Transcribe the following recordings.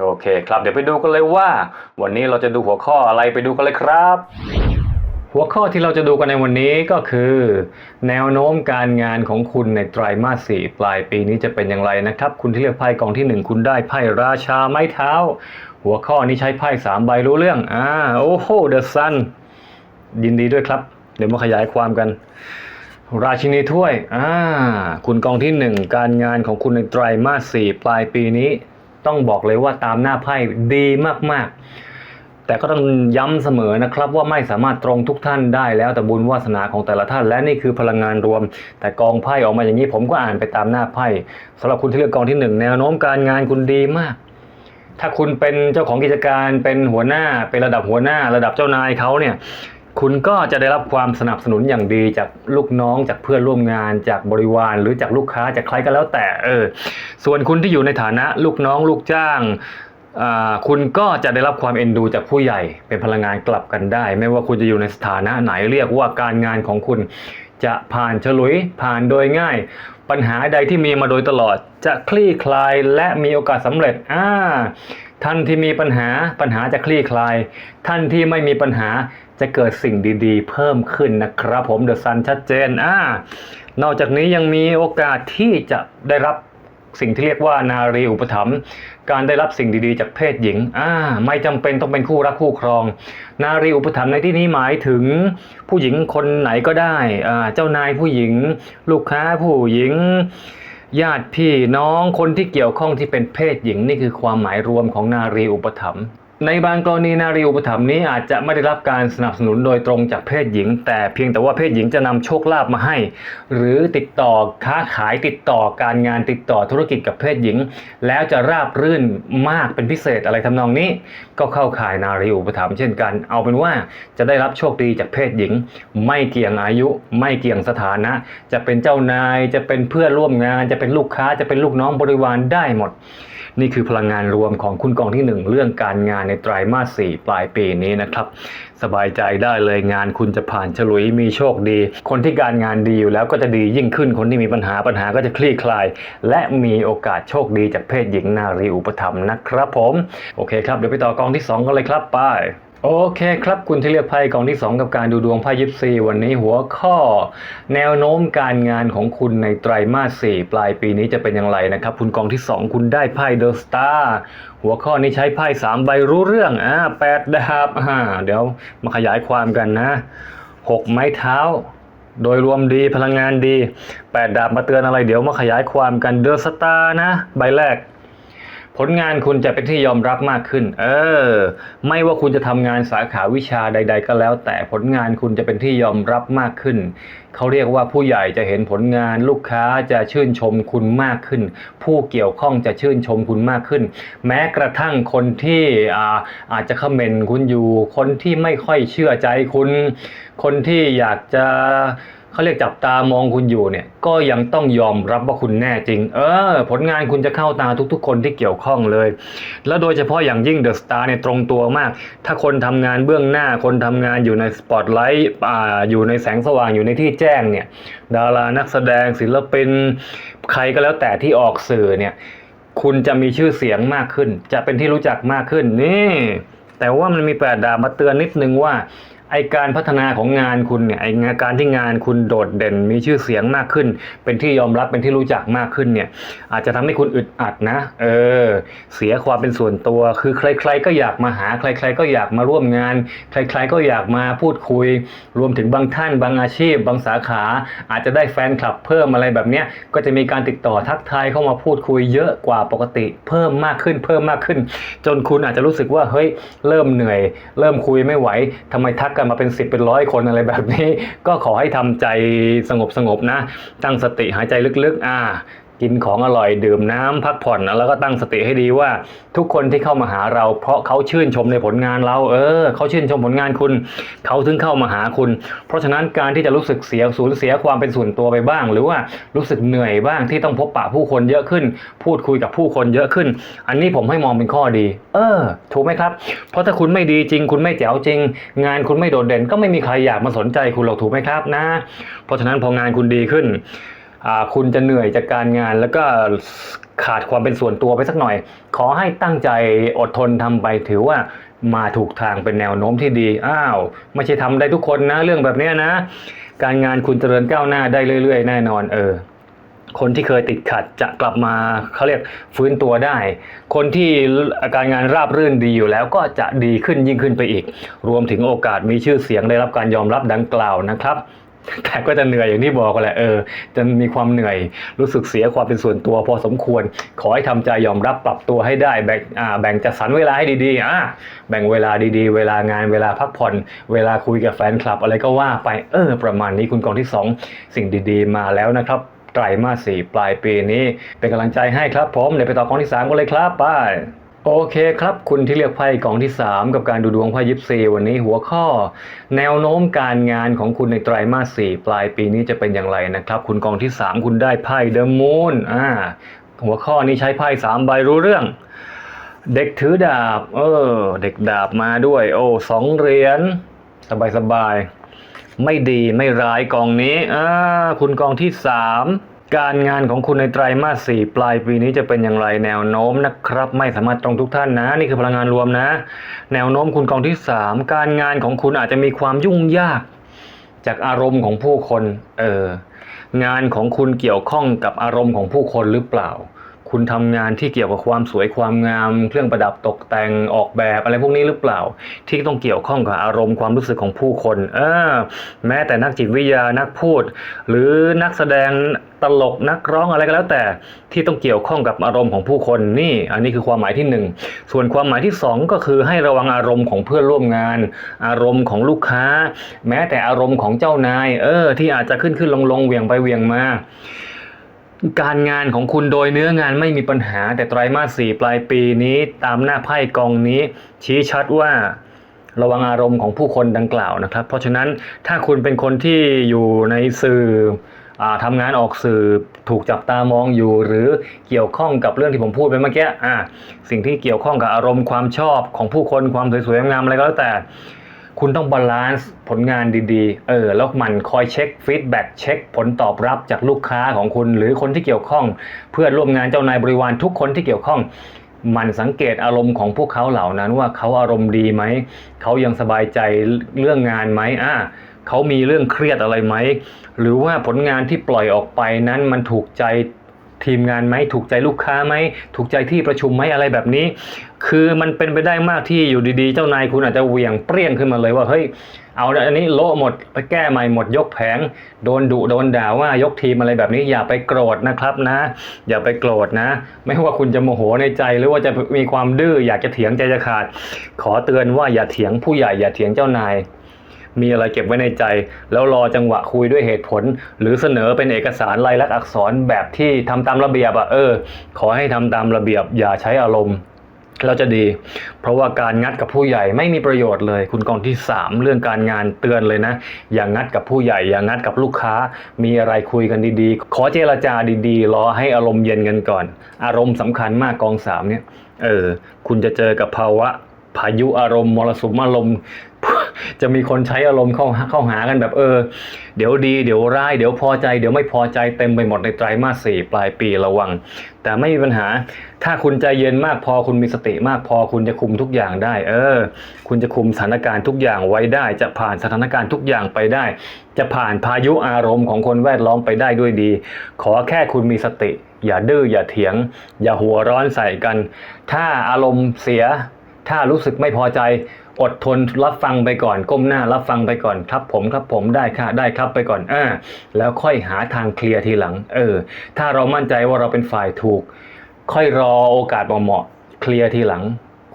โอเคครับ เดี๋ยวไปดูกันเลยว่า วันนี้เราจะดูหัวข้ออะไรไปดูกันเลยครับ หัวข้อที่เราจะดูกันในวันนี้ก็คือ แนวโน้มการงานของคุณในไตรมาสสี่ปลายปีนี้จะเป็นอย่างไรนะครับ คุณที่เลือกไพ่กองที่หนึ่งคุณได้ไพ่ราชาไม้เท้า หัวข้อนี้ใช้ไพ่สามใบรู้เรื่องอ่าโอ้โหเดอะซันยินดีด้วยครับ เดี๋ยวมาขยายความกันราชินีถ้วย อ่า คุณกองที่หนึ่ง การงานของคุณในไตรมาสสี่ปลายปีนี้ ต้องบอกเลยว่าตามหน้าไพ่ดีมากๆ แต่ก็ต้องย้ำเสมอนะครับว่าไม่สามารถตรงทุกท่านได้แล้วแต่บุญวาสนาของแต่ละท่าน และนี่คือพลังงานรวม แต่กองไพ่ออกมาอย่างนี้ผมก็อ่านไปตามหน้าไพ่สำหรับคุณที่เลือกกองที่หนึ่งแนวโน้มการงานคุณดีมากถ้าคุณเป็นเจ้าของกิจการเป็นหัวหน้าเป็นระดับหัวหน้า ระดับเจ้านายเขาเนี่ย คุณก็จะได้รับความสนับสนุนอย่างดีจากลูกน้องจากเพื่อนร่วมงานจากบริวาร หรือจากลูกค้าจากใครก็แล้วแต่เออส่วนคุณที่อยู่ในฐานะลูกน้องลูกจ้างอ่าคุณก็จะได้รับความเอ็นดูจากผู้ใหญ่เป็นพลังงานกลับกันได้ ไม่ว่าคุณจะอยู่ในสถานะไหนเรียกว่าการงานของคุณจะผ่านฉลุยผ่านโดยง่าย ปัญหาใดที่มีมาโดยตลอด จะคลี่คลายและมีโอกาสสำเร็จอ่าท่านที่มีปัญหาปัญหาจะคลี่คลาย ท่านที่ไม่มีปัญหา จะเกิดสิ่งดีๆ เพิ่มขึ้นนะครับผมเดอะซันชัดเจนอ่านอกจากนี้ยังมีโอกาสที่จะได้รับสิ่งที่เรียกว่านารีอุปถัมภ์การได้รับสิ่งดีๆ จากเพศหญิงอ่าไม่จำเป็นต้องเป็นคู่รักคู่ครอง นารีอุปถัมภ์ในที่นี้หมายถึงผู้หญิงคนไหนก็ได้อ่าเจ้านายผู้หญิง ลูกค้าผู้หญิง ญาติพี่น้องคนที่เกี่ยวข้องที่เป็นเพศหญิง นี่คือความหมายรวมของนารีอุปถัมภ์ ในบางกรณีนารีอุปถัมภ์นี้อาจจะไม่ได้รับการสนับสนุนโดยตรงจากเพศหญิง แต่เพียงแต่ว่าเพศหญิงจะนำโชคลาภมาให้ หรือติดต่อค้าขายติดต่อการงานติดต่อธุรกิจกับเพศหญิง แล้วจะราบรื่นมากเป็นพิเศษอะไรทำนองนี้ ก็เข้าข่ายนารีอุปถัมภ์เช่นกัน เอาเป็นว่าจะได้รับโชคดีจากเพศหญิง ไม่เกี่ยงอายุ ไม่เกี่ยงสถานะ จะเป็นเจ้านายจะเป็นเพื่อนร่วมงาน จะเป็นลูกค้าจะเป็นลูกน้องบริวารได้หมด นี่คือพลังงานรวมของคุณกองที่ 1 เรื่องการงานในไตรมาส 4 ปลายปีนี้นะครับ สบายใจได้เลยงานคุณจะผ่านฉลุยมีโชคดี คนที่การงานดีอยู่แล้วก็จะดียิ่งขึ้นคนที่มีปัญหาปัญหาก็จะคลี่คลาย และมีโอกาสโชคดีจากเพศหญิงนารีอุปถัมภ์นะครับผม โอเคครับเดี๋ยวไปต่อกองที่ 2 กันเลยครับไป โอเคครับคุณที่เลือกไพ่กองที่ 2 กับการดูดวงไพ่ยิปซีวันนี้หัวข้อ แนวโน้มการงานของคุณในไตรมาส4ปลายปีนี้จะเป็นอย่างไรนะครับ คุณกองที่ 2 คุณได้ไพ่เดอะสตาร์หัวข้อนี้ใช้ไพ่3ใบรู้เรื่องอ่าแปดดาบอ่าเดี๋ยวมาขยายความกันนะหกไม้เท้า โดยรวมดีพลังงานดีแปดดาบมาเตือนอะไร เดี๋ยวมาขยายความกันเดอะสตาร์นะ ใบแรก ผลงานคุณจะเป็นที่ยอมรับมากขึ้น เออ ไม่ว่าคุณจะทำงานสาขาวิชาใด ๆ ก็แล้ว แต่ผลงานคุณจะเป็นที่ยอมรับมากขึ้น เขาเรียกว่าผู้ใหญ่จะเห็นผลงานลูกค้าจะชื่นชมคุณมากขึ้น ผู้เกี่ยวข้องจะชื่นชมคุณมากขึ้น แม้กระทั่งคนที่อาอาจจะคอมเมนต์คุณอยู่ คนที่ไม่ค่อยเชื่อใจคุณ คนที่อยากจะ เขาเรียกจับตามองคุณอยู่เนี่ย ก็ยังต้องยอมรับว่าคุณแน่จริง เออ ผลงานคุณจะเข้าตาทุกๆ คนที่เกี่ยวข้องเลย แล้วโดยเฉพาะอย่างยิ่งเดอะสตาร์เนี่ยตรงตัวมาก ถ้าคนทำงานเบื้องหน้าคนทำงานอยู่ในสปอตไลท์อ่าอยู่ในแสงสว่างอยู่ในที่แจ้งเนี่ย ดารานักแสดงศิลปิน ใครก็แล้วแต่ที่ออกสื่อเนี่ย คุณจะมีชื่อเสียงมากขึ้น จะเป็นที่รู้จักมากขึ้นนี่แต่ว่ามันมีแปดดาบมาเตือนนิดนึงว่า ไอการพัฒนาของงานคุณเนี่ยไองานการที่งานคุณโดดเด่นมีชื่อเสียงมากขึ้น เป็นที่ยอมรับเป็นที่รู้จักมากขึ้นเนี่ยอาจจะทำให้คุณอึดอัดนะเออเสียความเป็นส่วนตัว คือใคร ๆ ก็อยากมาหาใคร ๆ ก็อยากมาร่วมงาน ใคร ๆ ก็อยากมาพูดคุย รวมถึงบางท่านบางอาชีพ บางสาขา อาจจะได้แฟนคลับเพิ่มอะไรแบบเนี้ยก็จะมีการติดต่อทักทายเข้ามาพูดคุยเยอะกว่าปกติ เพิ่มมากขึ้นเพิ่มมากขึ้น จนคุณอาจจะรู้สึกว่าเฮ้ยเริ่มเหนื่อย เริ่มคุยไม่ไหวทำไมทักกันมาเป็นสิบเป็นร้อยคนอะไรแบบนี้ ก็ขอให้ทำใจสงบสงบๆนะ ตั้งสติหายใจลึกๆ อ่า กินของอร่อยดื่มน้ำพักผ่อนแล้วก็ตั้งสติให้ดีว่า ทุกคนที่เข้ามาหาเรา เพราะเขาชื่นชมในผลงานเรา เออเขาชื่นชมผลงานคุณเขาถึงเข้ามาหาคุณ เพราะฉะนั้นการที่จะรู้สึกเสียสูญเสียความเป็นส่วนตัวไปบ้าง หรือว่ารู้สึกเหนื่อยบ้างที่ต้องพบปะผู้คนเยอะขึ้น พูดคุยกับผู้คนเยอะขึ้น อันนี้ผมให้มองเป็นข้อดี เออ ถูกไหมครับ เพราะถ้าคุณไม่ดีจริง คุณไม่แจ๋วจริง งานคุณไม่โดดเด่น ก็ไม่มีใครอยากมาสนใจคุณหรอกถูกไหมครับนะ เพราะฉะนั้นพองานคุณดีขึ้น คุณจะเหนื่อยจากการงาน แล้วก็ขาดความเป็นส่วนตัวไปสักหน่อย ขอให้ตั้งใจอดทนทำไปถือว่ามาถูกทางเป็นแนวโน้มที่ดี อ้าว ไม่ใช่ทำได้ทุกคนนะ เรื่องแบบนี้นะ การงานคุณเจริญก้าวหน้าได้เรื่อยๆ แน่นอนเออคนที่เคยติดขัดจะกลับมาเขาเรียกฟื้นตัวได้ คนที่อาการงานราบรื่นดีอยู่แล้วก็จะดีขึ้นยิ่งขึ้นไปอีก รวมถึงโอกาสมีชื่อเสียงได้รับการยอมรับดังกล่าวนะครับ แต่ก็จะเหนื่อยอย่างที่บอกกันแหละเออจะมีความเหนื่อยรู้สึกเสียความเป็นส่วนตัว พอสมควร ขอให้ทำใจยอมรับปรับตัวให้ได้แบ่งอ่าแบ่งจัดสรรเวลาให้ดีๆอ่าแบ่งเวลาดีๆ เวลางานเวลาพักผ่อน เวลาคุยกับแฟนคลับ อะไรก็ว่าไปเออ ประมาณนี้คุณกองที่สองสิ่งดีๆ มาแล้วนะครับไตรมาสสี่ปลายปีนี้ เป็นกำลังใจให้ครับผมเดี๋ยวไปต่อกองที่สามกันเลยครับไป โอเคครับ คุณที่เลือกไพ่กองที่ 3 กับการดูดวงไพ่ยิปซีวันนี้หัวข้อ แนวโน้มการงานของคุณในไตรมาส4ปลายปีนี้จะเป็นอย่างไรนะครับ คุณกองที่ 3 คุณได้ไพ่เดอะมูนอ่าหัวข้อนี้ใช้ไพ่3ใบรู้เรื่อง เด็กถือดาบ เออ เด็กดาบมาด้วย โอ้สองเหรียญสบายสบายไม่ดีไม่ร้ายกองนี้อ่าคุณกองที่3 การงานของคุณในไตรมาสสี่ปลายปีนี้จะเป็นอย่างไรแนวโน้มนะครับ ไม่สามารถตรงทุกท่านนะ นี่คือพลังงานรวมนะ แนวโน้มคุณกองที่ 3 การงานของคุณอาจจะมีความยุ่งยาก จากอารมณ์ของผู้คนเอองานของคุณเกี่ยวข้องกับอารมณ์ของผู้คนหรือเปล่า คุณทำงานที่เกี่ยวกับความสวยความงาม เครื่องประดับตกแต่งออกแบบอะไรพวกนี้หรือเปล่า ที่ต้องเกี่ยวข้องกับอารมณ์ความรู้สึกของผู้คนเออแม้แต่นักจิตวิทยานักพูด หรือนักแสดงตลกนักร้องอะไรก็แล้วแต่ที่ต้องเกี่ยวข้องกับอารมณ์ของผู้คนนี่ อันนี้คือความหมายที่หนึ่งส่วนความหมายที่สองก็คือให้ระวังอารมณ์ของเพื่อนร่วมงาน อารมณ์ของลูกค้า แม้แต่อารมณ์ของเจ้านาย เออ ที่อาจจะขึ้นขึ้นลงลงเวียงไปเวียงมา การงานของคุณโดยเนื้องานไม่มีปัญหา แต่ไตรมาสสี่ปลายปีนี้ตามหน้าไพ่กองนี้ ชี้ชัดว่าระวังอารมณ์ของผู้คนดังกล่าวนะครับ เพราะฉะนั้นถ้าคุณเป็นคนที่อยู่ในสื่ออทำงานออกสื่อถูกจับตามองอยู่ หรือเกี่ยวข้องกับเรื่องที่ผมพูดไปเมื่อกี้สิ่งที่เกี่ยวข้องกับอารมณ์ความชอบของผู้คนความสวยๆงามๆอะไรก็แล้วแต่ คุณต้องบาลานซ์ผลงานดีๆ เออ แล้วมันคอยเช็คฟีดแบ็กเช็คผลตอบรับจากลูกค้าของคุณ หรือคนที่เกี่ยวข้อง เพื่อนร่วมงานเจ้านายบริวารทุกคนที่เกี่ยวข้องมันสังเกตอารมณ์ของพวกเขาเหล่านั้นว่าเขาอารมณ์ดีไหม เขายังสบายใจเรื่องงานไหมอ่าเขามีเรื่องเครียดอะไรไหม หรือว่าผลงานที่ปล่อยออกไปนั้นมันถูกใจ ทีมงานไหมถูกใจลูกค้าไหมถูกใจที่ประชุมไหมอะไรแบบนี้ คือมันเป็นไปได้มากที่อยู่ดีๆ เจ้านายคุณอาจจะเหวี่ยงเปรี้ยงขึ้นมาเลยว่าเฮ้ยเอาอันนี้โละหมดไปแก้ใหม่หมดยกแผง โดนดุโดนด่าว่ายกทีมอะไรแบบนี้อย่าไปโกรธนะครับนะ อย่าไปโกรธนะ ไม่ว่าคุณจะโมโหในใจหรือว่าจะมีความดื้ออยากจะเถียงใจจะขาด ขอเตือนว่าอย่าเถียงผู้ใหญ่อย่าเถียงเจ้านาย มีอะไรเก็บไว้ในใจ แล้วรอจังหวะคุยด้วยเหตุผล หรือเสนอเป็นเอกสารลายลักษณ์อักษรแบบที่ทำตามระเบียบอะเออ ขอให้ทำตามระเบียบอย่าใช้อารมณ์เราจะดี เพราะว่าการงัดกับผู้ใหญ่ไม่มีประโยชน์เลย คุณกองที่ 3 เรื่องการงานเตือนเลยนะ อย่างงัดกับผู้ใหญ่ อย่างงัดกับลูกค้า มีอะไรคุยกันดีๆ ขอเจรจาดีๆ รอให้อารมณ์เย็นกันก่อน อารมณ์สำคัญมากกองสามเนี่ย เออ คุณจะเจอกับภาวะพายุอารมณ์มรสุมอารมณ์ จะมีคนใช้อารมณ์เข้าเข้าหากันแบบเออ เดี๋ยวดีเดี๋ยวร้ายเดี๋ยวพอใจ เดี๋ยวไม่พอใจเต็มไปหมดในไตรมาสสี่ปลายปีระวัง แต่ไม่มีปัญหา ถ้าคุณใจเย็นมากพอคุณมีสติมากพอคุณจะคุมทุกอย่างได้ เออ คุณจะคุมสถานการณ์ทุกอย่างไว้ได้ จะผ่านสถานการณ์ทุกอย่างไปได้ จะผ่านพายุอารมณ์ของคนแวดล้อมไปได้ด้วยดี ขอแค่คุณมีสติ อย่าดื้ออย่าเถียง อย่าหัวร้อนใส่กัน ถ้าอารมณ์เสียถ้ารู้สึกไม่พอใจ อดทนรับฟังไปก่อน ก้มหน้ารับฟังไปก่อนครับผมครับผมได้ค่ะได้ครับไปก่อนอ่าแล้วค่อยหาทางเคลียร์ทีหลัง เออ ถ้าเรามั่นใจว่าเราเป็นฝ่ายถูก ค่อยรอโอกาสเหมาะๆเคลียร์ทีหลัง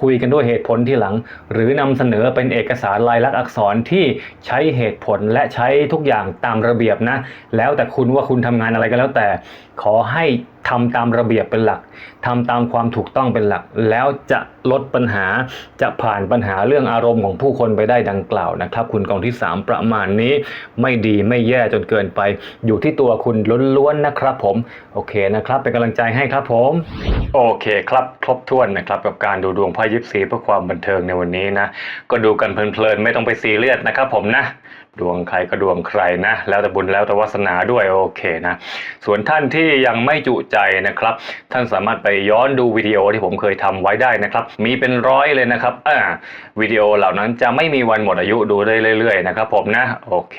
คุยกันด้วยเหตุผลทีหลัง หรือนำเสนอเป็นเอกสารลายลักษณ์อักษรที่ใช้เหตุผลและใช้ทุกอย่างตามระเบียบนะ แล้วแต่คุณว่าคุณทำงานอะไรก็แล้วแต่ ขอให้ทำตามระเบียบเป็นหลักทำตามความถูกต้องเป็นหลัก แล้วจะลดปัญหาจะผ่านปัญหาเรื่องอารมณ์ของผู้คนไปได้ดังกล่าวนะครับ คุณกองที่ 3 ประมาณนี้ไม่ดีไม่แย่จนเกินไป อยู่ที่ตัวคุณล้วนๆนะครับผม โอเคนะครับ เป็นกำลังใจให้ครับผม โอเคครับครบถ้วนนะครับ กับการดูดวงไพ่ยิปซีเพื่อความบันเทิงในวันนี้นะ ก็ดูกันเพลินๆไม่ต้องไปซีเรียสนะครับผมนะ ดวงใครก็ดวงใครนะ แล้วแต่บุญแล้วแต่วาสนาด้วยโอเคนะ ส่วนท่านที่ยังไม่จุใจนะครับ ท่านสามารถไปย้อนดูวิดีโอที่ผมเคยทำไว้ได้นะครับ มีเป็นร้อยเลยนะครับอ่าวิดีโอเหล่านั้นจะไม่มีวันหมดอายุดูได้เรื่อยๆนะครับผมนะโอเค